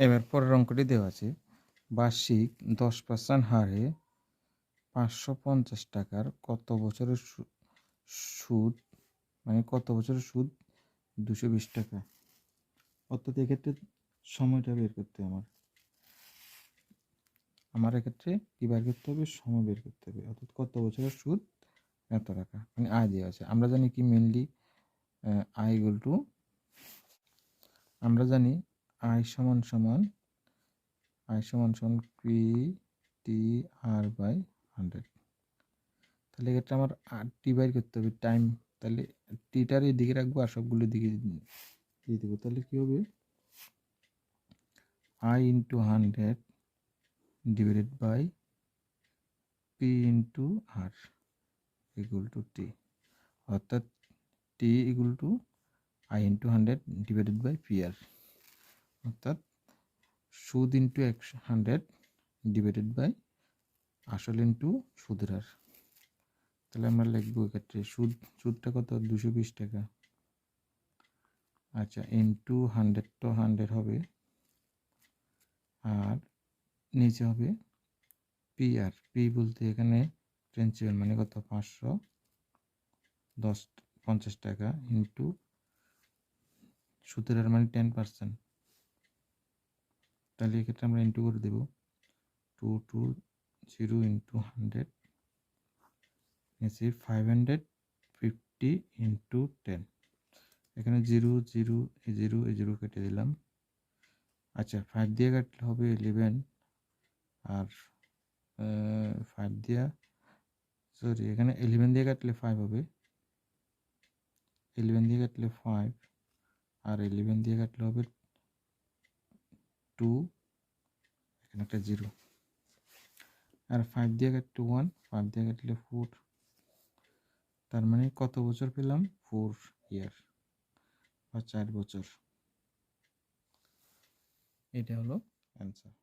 এবার পরের অঙ্কটি দেওয়া আছে। বার্ষিক দশ পার্সেন্ট হারে পাঁচশো পঞ্চাশ টাকার কত বছরের সুদ মানে কত বছরের সুদ? দুশো বিশ টাকা। অর্থাৎ এক্ষেত্রে সময়টা বের করতে আমার। আমার এক্ষেত্রে কী বের করতে হবে? সময় বের করতে হবে। অর্থাৎ কত বছরের সুদ? এত টাকা। মানে আয় দেওয়া আছে। আমরা জানি কি মেনলি আই ইকুয়াল টু আমরা জানি আই সমান সমান, আই সমান সমান P T R by hundred. তাহলে এক্ষেত্রে আমার টি বাইর করতে হবে টাইম। তাহলে টিটার এদিকে রাখব আর সবগুলো দিকে দিয়ে দেবো। তাহলে কী হবে? I into hundred divided by P into R equal to T. অর্থাৎ T equal to I into hundred divided by P R. অর্থাৎ সুদ ইন্টু একশো হান্ড্রেড ডিভাইডেড বাই আসল ইন্টু সুদের হার। তাহলে আমরা লিখব এক্ষেত্রে সুদ, সুদটা কত? দুশো বিশ টাকা। আচ্ছা ইন্টু হান্ড্রেড তো হান্ড্রেড হবে। আর নিচে হবে পি আর পি বলতে এখানে প্রিন্সিপাল মানে কত? পাঁচশো দশ, পঞ্চাশ টাকা ইন্টু সুদের হার মানে টেন পার্সেন্ট তাহলে এক্ষেত্রে আমরা ইন্টু করে দেব two two zero into hundred নিচে five hundred fifty into ten এখানে জিরো জিরো এই জিরো এই জিরো কেটে দিলাম। আচ্ছা ফাইভ দিয়ে কাটলে হবে ইলেভেন আর ফাইভ দিয়া সরি এখানে ইলেভেন দিয়ে কাটলে ফাইভ হবে। ইলেভেন দিয়ে কাটলে ফাইভ আর ইলেভেন দিয়ে কাটলে হবে টু এখানে একটা জিরো আর ফাইভ দিয়ে কাটলে ওয়ান ফাইভ দিয়ে কাটলে ফোর তার মানে কত বছর পেলাম? ফোর ইয়ার বা চার বছর। এটা হলো অ্যান্সার